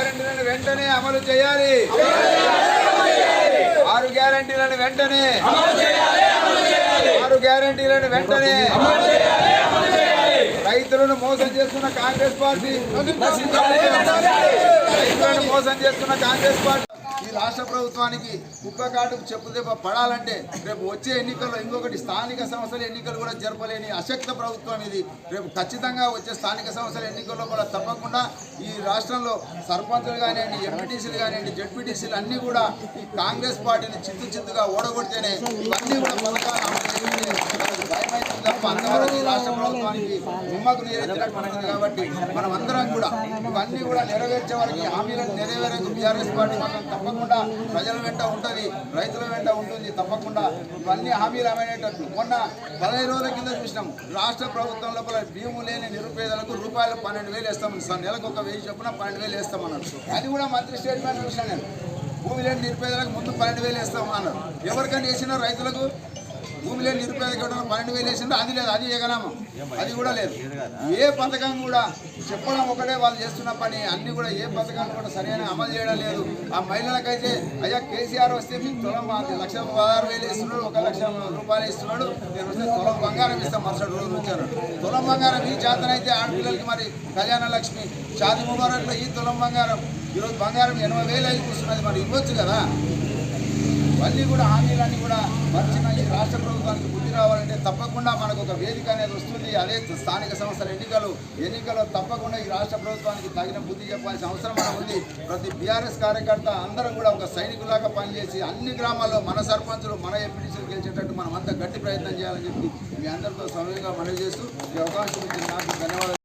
గ్యారంటీలను వెంటనే అమలు చేయాలి. ఆరు గ్యారంటీలను వెంటనే. ఆరు గ్యారంటీలను వెంటనే. రైతులను మోసం చేస్తున్న కాంగ్రెస్ పార్టీ. రైతులను మోసం చేస్తున్న కాంగ్రెస్ పార్టీ. ఈ రాష్ట్ర ప్రభుత్వానికి కుక్క కాటుకు చెప్పు దెబ్బ పడాలంటే రేపు వచ్చే ఎన్నికల్లో ఇంకొకటి స్థానిక సంస్థల ఎన్నికలు కూడా జరపలేని అశక్త ప్రభుత్వం ఇది. రేపు ఖచ్చితంగా వచ్చే స్థానిక సంస్థల ఎన్నికల్లో కూడా తప్పకుండా ఈ రాష్ట్రంలో సర్పంచులు కానివ్వండి ఎంపీటీసీలు కానివ్వండి జడ్పీటీసీలు అన్నీ కూడా ఈ కాంగ్రెస్ పార్టీని చిత్తు చిత్తుగా ఓడగొడితేనే ఇవన్నీ కూడా పథకాలు అంతవరకు రాష్ట్ర ప్రభుత్వానికి నిమ్మకు నీరెత్తినట్టు కాబట్టి మనం అందరం కూడా ఇవన్నీ కూడా నెరవేర్చే వారికి హామీలను నెరవేరకు బీఆర్ఎస్ పార్టీ మనం తప్పకుండా ప్రజల వెంట ఉంటుంది రైతుల వెంట ఉంటుంది తప్పకుండా ఇవన్నీ హామీలు అమేటట్టు మొన్న పదహైదు రోజుల కింద చూసినాం రాష్ట్ర ప్రభుత్వం లోపల భీము లేని నిరుపేదలకు రూపాయలు పన్నెండు వేలు వేస్తామని సార్. నెలకు ఒక వెయ్యి చొప్పున పన్నెండు వేలు వేస్తామన్నారు. అది కూడా మంత్రి స్టేట్మెంట్ చూసినా నేను. భూమి లేని నిరుపేదలకు ముందు పన్నెండు వేలు వేస్తాం అన్నారు ఎవరికైనా వేసినా రైతులకు భూమి లేని నిరుపేదకి ఇవ్వడం పన్నెండు వేలు వేసిండ్రు అది లేదు అది ఎగనామం అది కూడా లేదు. ఏ పథకం కూడా చెప్పడం ఒకటే వాళ్ళు చేస్తున్న పని అన్ని కూడా ఏ పథకాలు కూడా సరైన అమలు చేయడం లేదు. ఆ మహిళలకైతే అయ్యా కేసీఆర్ వస్తే మీకు తులం లక్ష పదహారు వేలు ఇస్తున్నాడు ఒక లక్ష రూపాయలు ఇస్తున్నాడు. నేను వస్తే తులం బంగారం ఇస్తాం మరుసటి రోజు వచ్చారు తులం బంగారం ఈ చేతనైతే ఆడపిల్లలకి మరి కళ్యాణ లక్ష్మి షాది ముబారక్లో ఈ తులం బంగారం. ఈరోజు బంగారం ఎనభై వేలు అయి కూర్చున్నది మరి ఇవ్వచ్చు కదా? ఇవన్నీ కూడా హామీలన్నీ కూడా మర్చిన ఈ రాష్ట్ర ప్రభుత్వానికి బుద్ధి రావాలంటే తప్పకుండా మనకు ఒక వేదిక అనేది వస్తుంది. అదే స్థానిక సంస్థల ఎన్నికలు ఎన్నికల్లో తప్పకుండా ఈ రాష్ట్ర ప్రభుత్వానికి తగిన బుద్ధి చెప్పాల్సిన అవసరం మనకు ఉంది. ప్రతి బీఆర్ఎస్ కార్యకర్త అందరం కూడా ఒక సైనికులాగా పనిచేసి అన్ని గ్రామాల్లో మన సర్పంచులు మన ఎంపీటీసీలు గెలిచేటట్టు మనం అంతా గట్టి ప్రయత్నం చేయాలని చెప్పి మీ అందరితో సమయంగా మనవి చేస్తూ ఈ అవకాశం ఇచ్చిన నాకు ధన్యవాదాలు.